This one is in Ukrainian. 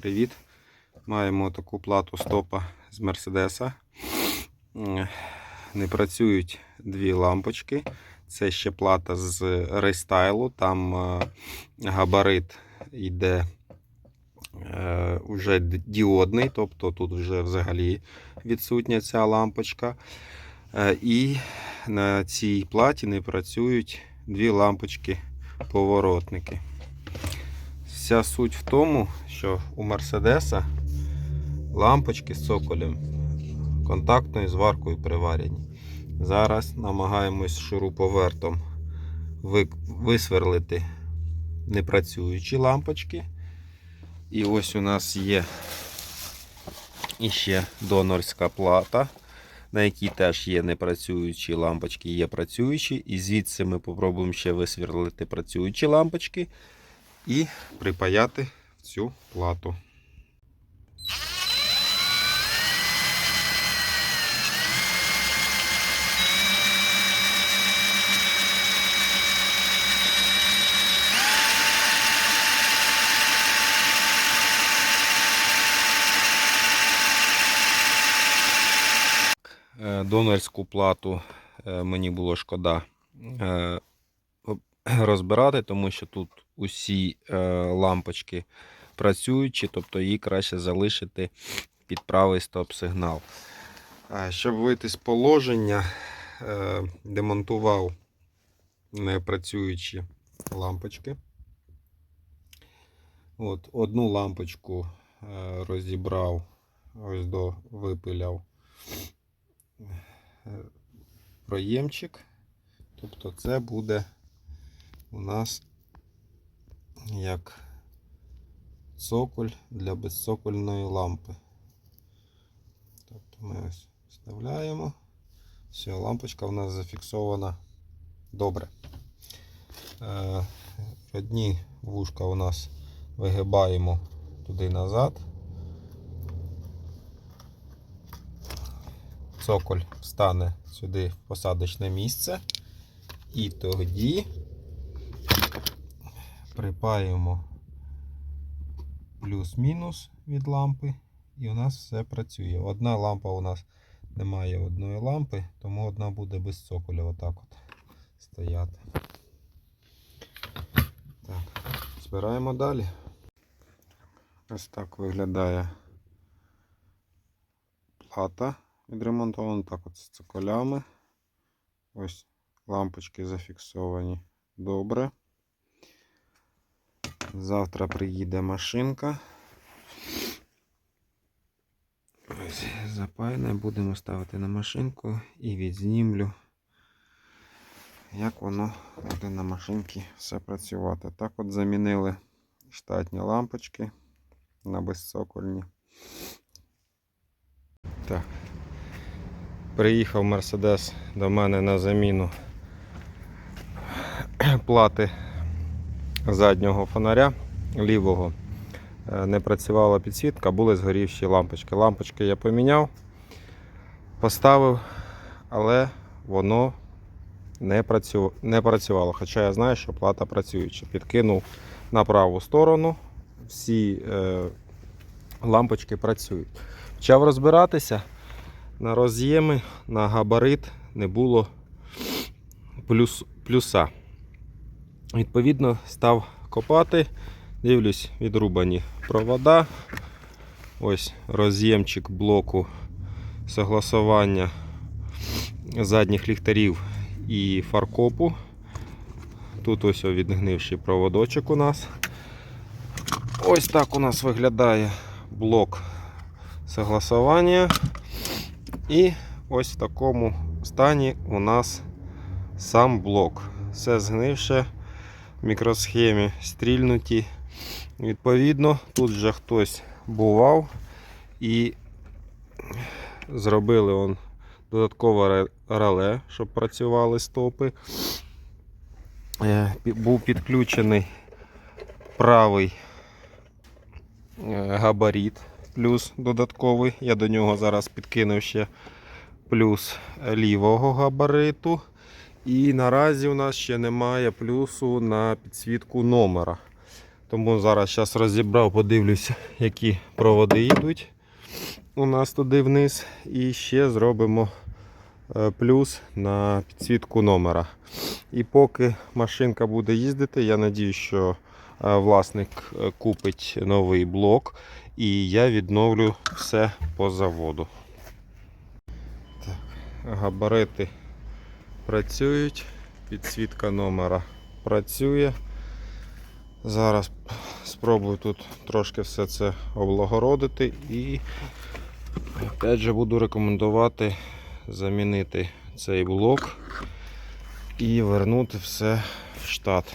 Привіт! Маємо таку плату стопа з Мерседеса. Не працюють дві лампочки. Це ще плата з рестайлу. Там е, габарит йде е, вже діодний, тобто тут вже взагалі відсутня ця лампочка. Е, І на цій платі не працюють дві лампочки поворотники. Вся суть в тому, що у Мерседеса лампочки з цоколем контактною зваркою приварені. Зараз намагаємось шуруповертом висверлити непрацюючі лампочки. І ось у нас є іще донорська плата, на якій теж є непрацюючі лампочки, є працюючі. І звідси ми попробуємо ще висверлити працюючі лампочки і припаяти цю плату. Е, Донорську плату е, мені було шкода е, розбирати, тому що тут усі е, лампочки працюючі, тобто її краще залишити під правий стоп-сигнал. Щоб вийти з положення, е, демонтував непрацюючі лампочки. От, одну лампочку е, розібрав, ось до випиляв проємчик. Тобто це буде у нас як цоколь для безцокольної лампи. Тобто ми ось вставляємо. Все, лампочка у нас зафіксована добре. Е, Одні вушка у нас вигибаємо туди назад. Цоколь встане сюди в посадочне місце. І тоді припаємо плюс-мінус від лампи, і у нас все працює. Одна лампа у нас немає одної лампи, тому одна буде без цоколя отак от стояти. Так, збираємо далі. Ось так виглядає плата відремонтована. Так от з цоколями. Ось лампочки зафіксовані добре. Завтра приїде машинка. Ось запаяне будемо ставити на машинку і відзнімлю, як воно буде на машинці все працювати. Так от замінили штатні лампочки на безцокольні. Так. Приїхав Мерседес до мене на заміну плати заднього фонаря лівого. Е, Не працювала підсвітка, були згорівші лампочки. Лампочки я поміняв, поставив, але воно не, працю... не працювало. Хоча я знаю, що плата працююча. Підкинув на праву сторону, всі е, лампочки працюють. Почав розбиратися на роз'єми, на габарит не було плюс, плюса. Відповідно, став копати, дивлюсь, відрубані провода. Ось роз'ємчик блоку согласування задніх ліхтарів і фаркопу. Тут ось відгнивший проводочок у нас. Ось так у нас виглядає блок согласування. І ось в такому стані у нас сам блок. Все згнивше мікросхемі стрільнуті. Відповідно, тут вже хтось бував і зробили он додаткове ре- реле, щоб працювали стопи. Е, Був підключений правий е, габарит плюс додатковий. Я до нього зараз підкинув ще плюс лівого габариту. І наразі у нас ще немає плюсу на підсвітку номера. Тому зараз зараз розібрав, подивлюся, які проводи йдуть у нас туди вниз. І ще зробимо е, плюс на підсвітку номера. І поки машинка буде їздити, я надію, що е, власник е, купить новий блок і я відновлю все по заводу. Так, габарити працюють, підсвітка номера працює. Зараз спробую тут трошки все це облагородити і опять же буду рекомендувати замінити цей блок і вернути все в штат.